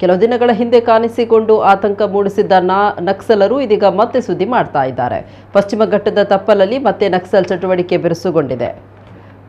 ಕೆಲವು ದಿನಗಳ ಹಿಂದೆ ಕಾಣಿಸಿಕೊಂಡು ಆತಂಕ ಮೂಡಿಸಿದ್ದ ನಾ ನಕ್ಸಲರು ಇದೀಗ ಮತ್ತೆ ಸುದ್ದಿ ಮಾಡ್ತಾ ಇದ್ದಾರೆ. ಪಶ್ಚಿಮ ಘಟ್ಟದ ತಪ್ಪಲಲ್ಲಿ ಮತ್ತೆ ನಕ್ಸಲ್ ಚಟುವಟಿಕೆ ಬಿರುಸುಗೊಂಡಿದೆ.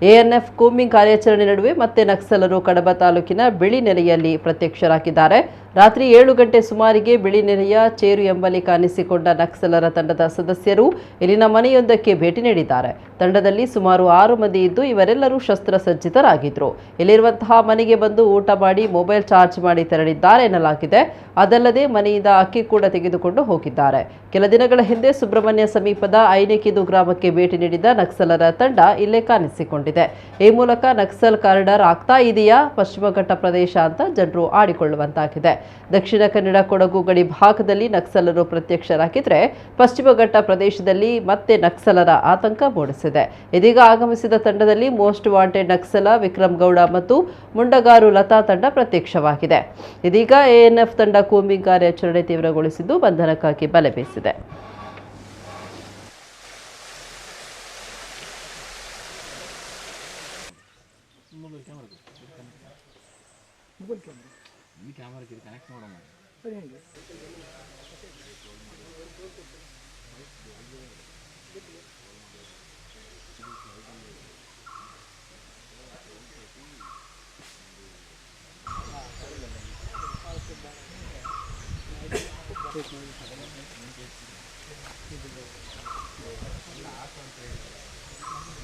ಎಎನ್ಎಫ್ ಕೂಮಿಂಗ್ ಕಾರ್ಯಾಚರಣೆ ನಡುವೆ ಮತ್ತೆ ನಕ್ಸಲರು ಕಡಬ ತಾಲೂಕಿನ ಬಿಳಿ ನೆಲೆಯಲ್ಲಿ ಪ್ರತ್ಯಕ್ಷರಾಗಿದ್ದಾರೆ. ರಾತ್ರಿ ಏಳು ಗಂಟೆ ಸುಮಾರಿಗೆ ಬಿಳಿನೆರೆಯ ಚೇರು ಎಂಬಲ್ಲಿ ಕಾಣಿಸಿಕೊಂಡ ನಕ್ಸಲರ ತಂಡದ ಸದಸ್ಯರು ಇಲ್ಲಿನ ಮನೆಯೊಂದಕ್ಕೆ ಭೇಟಿ ನೀಡಿದ್ದಾರೆ. ತಂಡದಲ್ಲಿ ಸುಮಾರು ಆರು ಮಂದಿ ಇದ್ದು ಇವರೆಲ್ಲರೂ ಶಸ್ತ್ರಸಜ್ಜಿತರಾಗಿದ್ದರು ಇಲ್ಲಿರುವಂತಹ ಮನೆಗೆ ಬಂದು ಊಟ ಮಾಡಿ ಮೊಬೈಲ್ ಚಾರ್ಜ್ ಮಾಡಿ ತೆರಳಿದ್ದಾರೆ ಎನ್ನಲಾಗಿದೆ. ಅದಲ್ಲದೆ ಮನೆಯಿಂದ ಅಕ್ಕಿ ಕೂಡ ತೆಗೆದುಕೊಂಡು ಹೋಗಿದ್ದಾರೆ. ಕೆಲ ದಿನಗಳ ಹಿಂದೆ ಸುಬ್ರಹ್ಮಣ್ಯ ಸಮೀಪದ ಐನೇಕಿದು ಗ್ರಾಮಕ್ಕೆ ಭೇಟಿ ನೀಡಿದ ನಕ್ಸಲರ ತಂಡ ಇಲ್ಲೇ ಕಾಣಿಸಿಕೊಂಡಿದೆ. ಈ ಮೂಲಕ ನಕ್ಸಲ್ ಕಾರಿಡಾರ್ ಆಗ್ತಾ ಇದೆಯಾ? ಪಶ್ಚಿಮ ಘಟ್ಟ ಪ್ರದೇಶ ಅಂತ ಜನರು ಆಡಿಕೊಳ್ಳುವಂತಾಗಿದೆ. ದಕ್ಷಿಣ ಕನ್ನಡ ಕೊಡಗು ಗಡಿ ಭಾಗದಲ್ಲಿ ನಕ್ಸಲರು ಪ್ರತ್ಯಕ್ಷರಾಗಿದ್ರೆ ಪಶ್ಚಿಮ ಘಟ್ಟ ಪ್ರದೇಶದಲ್ಲಿ ಮತ್ತೆ ನಕ್ಸಲರ ಆತಂಕ ಮೂಡಿಸಿದೆ. ಇದೀಗ ಆಗಮಿಸಿದ ತಂಡದಲ್ಲಿ ಮೋಸ್ಟ್ ವಾಂಟೆಡ್ ನಕ್ಸಲ ವಿಕ್ರಮ್ ಗೌಡ ಮತ್ತು ಮುಂಡಗಾರು ಲತಾ ತಂಡ ಪ್ರತ್ಯಕ್ಷವಾಗಿದೆ. ಇದೀಗ ಎಎನ್ಎಫ್ ತಂಡ ಕೂಂಬಿಂಗ್ ಕಾರ್ಯಾಚರಣೆ ತೀವ್ರಗೊಳಿಸಿದ್ದು ಬಂಧನಕ್ಕಾಗಿ ಬಲೆ ಬೀಸಿದೆ. ಈ ಕ್ಯಾಮ್ರಾಕ್ಕೆ ಇದು ಕನೆಕ್ಟ್ ಮಾಡೋಣ ಸರಿ ಹೇಗೆ ಇದು